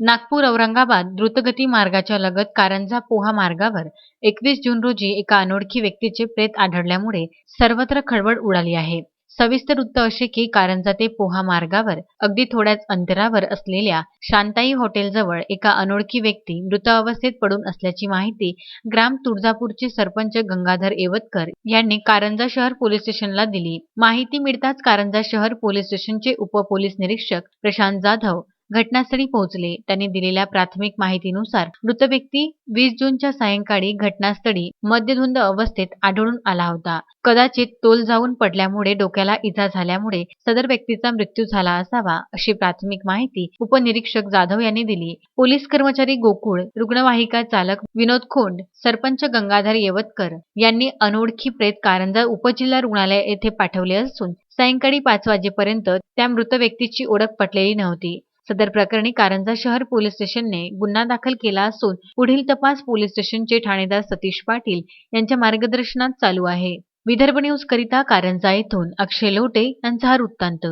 नागपूर औरंगाबाद द्रुतगती मार्गाच्या लगत कारंजा पोहा मार्गावर एकवीस जून रोजी एका अनोळखी व्यक्तीचे प्रेत आढळल्यामुळे सर्वत्र खळबळ उडाली आहे. सविस्तर वृत्त असे की कारंजा ते पोहा मार्गावर अगदी थोड्याच अंतरावर असलेल्या शांताई हॉटेलजवळ एका अनोळखी व्यक्ती मृत अवस्थेत पडून असल्याची माहिती ग्राम तुळजापूरचे सरपंच गंगाधर एवतकर यांनी कारंजा शहर पोलीस स्टेशनला दिली. माहिती मिळताच कारंजा शहर पोलीस स्टेशनचे उपपोलीस निरीक्षक प्रशांत जाधव घटनास्थळी पोहोचले. त्यांनी दिलेल्या प्राथमिक माहितीनुसार मृत व्यक्ती वीस जूनच्या सायंकाळी घटनास्थळी मद्यधुंद अवस्थेत आढळून आला होता. कदाचित तोल जाऊन पडल्यामुळे डोक्याला इजा झाल्यामुळे सदर व्यक्तीचा मृत्यू झाला असावा अशी प्राथमिक माहिती उपनिरीक्षक जाधव यांनी दिली. पोलीस कर्मचारी गोकुळ रुग्णवाहिका चालक विनोद खोंड सरपंच गंगाधर येवतकर यांनी अनोळखी प्रेत कारंजा उपजिल्हा रुग्णालय येथे पाठवले असून सायंकाळी पाच वाजेपर्यंत त्या मृत व्यक्तीची ओळख पटलेली नव्हती. सदर प्रकरणी कारंजा शहर पोलीस स्टेशनने गुन्हा दाखल केला असून पुढील तपास पोलीस स्टेशनचे ठाणेदार सतीश पाटील यांच्या मार्गदर्शनात चालू आहे. विदर्भ न्यूज करिता कारंजा येथून अक्षय लोटे यांचा हा वृत्तांत.